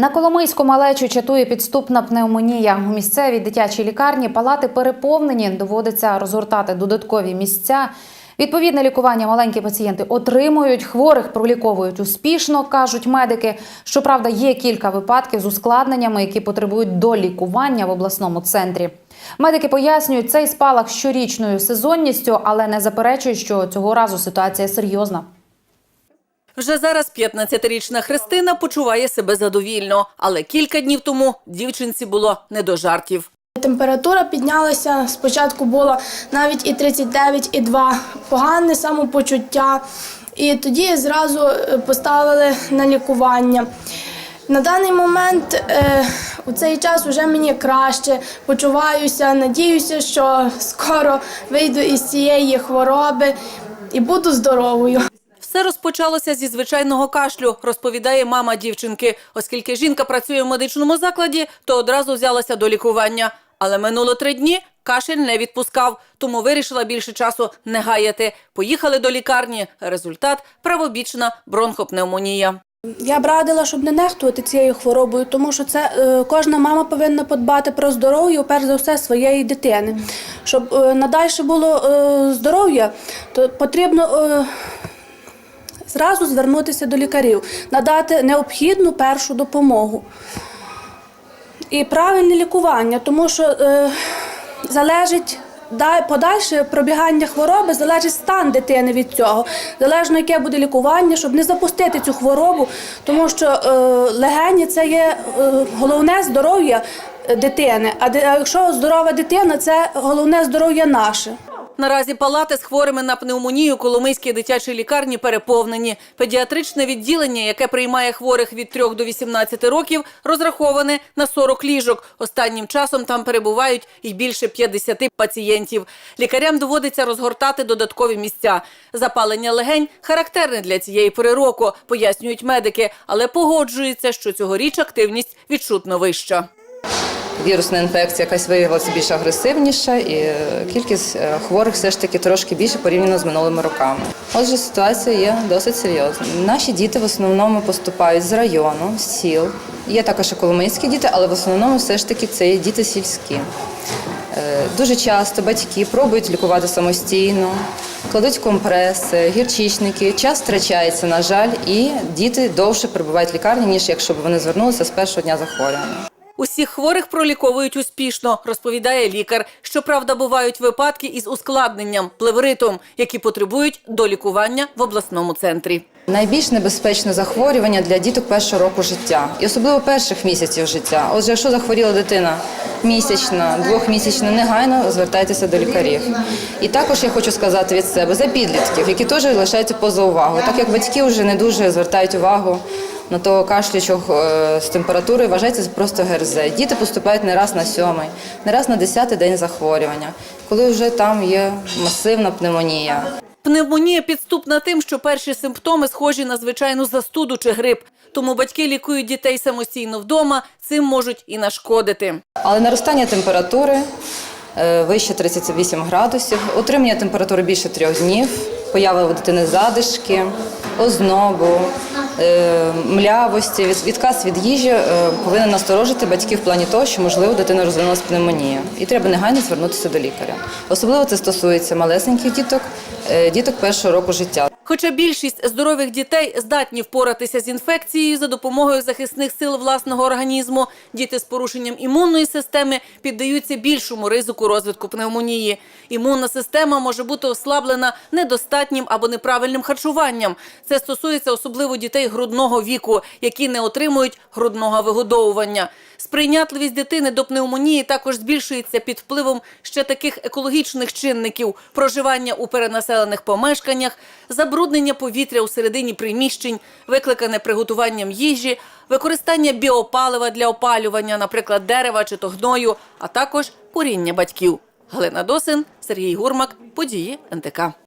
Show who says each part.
Speaker 1: На Коломийську малечу чатує підступна пневмонія. У місцевій дитячій лікарні палати переповнені. Доводиться розгортати додаткові місця. Відповідне лікування маленькі пацієнти отримують. Хворих проліковують успішно, кажуть медики. Щоправда, є кілька випадків з ускладненнями, які потребують долікування в обласному центрі. Медики пояснюють, цей спалах щорічною сезонністю, але не заперечують, що цього разу ситуація серйозна.
Speaker 2: Вже зараз 15-річна Христина почуває себе задовільно, але кілька днів тому дівчинці було не до жартів.
Speaker 3: Температура піднялася. Спочатку було навіть і 39,2, погане самопочуття. І тоді зразу е, поставили на лікування. На даний момент е, у цей час вже мені краще почуваюся. Надіюся, що скоро вийду із цієї хвороби і буду здоровою.
Speaker 2: Все розпочалося зі звичайного кашлю, розповідає мама дівчинки. Оскільки жінка працює в медичному закладі, то одразу взялася до лікування. Але минуло три дні кашель не відпускав, тому вирішила більше часу не гаяти. Поїхали до лікарні. Результат правобічна бронхопневмонія.
Speaker 4: Я б радила, щоб не нехтувати цією хворобою, тому що це е, кожна мама повинна подбати про здоров'я, перш за все, своєї дитини. Щоб е, надальше було е, здоров'я, то потрібно е, зразу звернутися до лікарів, надати необхідну першу допомогу. І правильне лікування, тому що е, залежить подальше пробігання хвороби, залежить стан дитини від цього. Залежно яке буде лікування, щоб не запустити цю хворобу, тому що е, легені це є е, головне здоров'я дитини. А якщо здорова дитина, це головне здоров'я наше.
Speaker 2: Наразі палати з хворими на пневмонію Коломийській дитячій лікарні переповнені. Педіатричне відділення, яке приймає хворих від 3 до 18 років, розраховане на 40 ліжок. Останнім часом там перебувають і більше 50 пацієнтів. Лікарям доводиться розгортати додаткові місця. Запалення легень характерне для цієї пори року, пояснюють медики, але погоджуються, що цьогоріч активність відчутно вища.
Speaker 5: Вірусна інфекція якась виявилася більш агресивніша, і е, кількість е, хворих все ж таки трошки більше порівняно з минулими роками. Отже, ситуація є досить серйозна. Наші діти в основному поступають з району, з сіл. Є також і коломийські діти, але в основному все ж таки це є діти сільські. Е, Дуже часто батьки пробують лікувати самостійно, кладуть компреси, гірчичники. Час втрачається, на жаль, і діти довше перебувають в лікарні, ніж якщо б вони звернулися з першого дня захворювання.
Speaker 2: Усіх хворих проліковують успішно, розповідає лікар. Щоправда, бувають випадки із ускладненням, плевритом, які потребують долікування в обласному центрі.
Speaker 5: Найбільш небезпечне захворювання для діток першого року життя, і особливо перших місяців життя. Отже, якщо захворіла дитина місячна, двохмісячна, негайно звертайтеся до лікарів. І також я хочу сказати від себе за підлітків, які теж лишаються поза увагою, так як батьки вже не дуже звертають увагу. На того кашлючого е, з температурою вважається просто ГРЗ. Діти поступають не раз на сьомий, не раз на десятий день захворювання, коли вже там є масивна пневмонія.
Speaker 2: Пневмонія підступна тим, що перші симптоми схожі на звичайну застуду чи грип. Тому батьки лікують дітей самостійно вдома, цим можуть і нашкодити.
Speaker 5: Але наростання температури е, вище 38 градусів, утримання температури більше трьох днів, поява у дитини задишки, ознобу, е, млявості, відказ від їжі е, повинен насторожити батьків в плані того, що можливо дитина розвинулася пневмонія, і треба негайно звернутися до лікаря. Особливо це стосується малесеньких діток, діток першого року життя.
Speaker 2: Хоча більшість здорових дітей здатні впоратися з інфекцією за допомогою захисних сил власного організму, діти з порушенням імунної системи піддаються більшому ризику розвитку пневмонії. Імунна система може бути ослаблена недостатнім або неправильним харчуванням. Це стосується особливо дітей грудного віку, які не отримують грудного вигодовування. Сприйнятливість дитини до пневмонії також збільшується під впливом ще таких екологічних чинників: проживання у перенаселених помешканнях, забруднення повітря у середині приміщень, викликане приготуванням їжі, використання біопалива для опалювання, наприклад, дерева чи то гною, а також куріння батьків. Галина Досин, Сергій Гурмак, події НТК.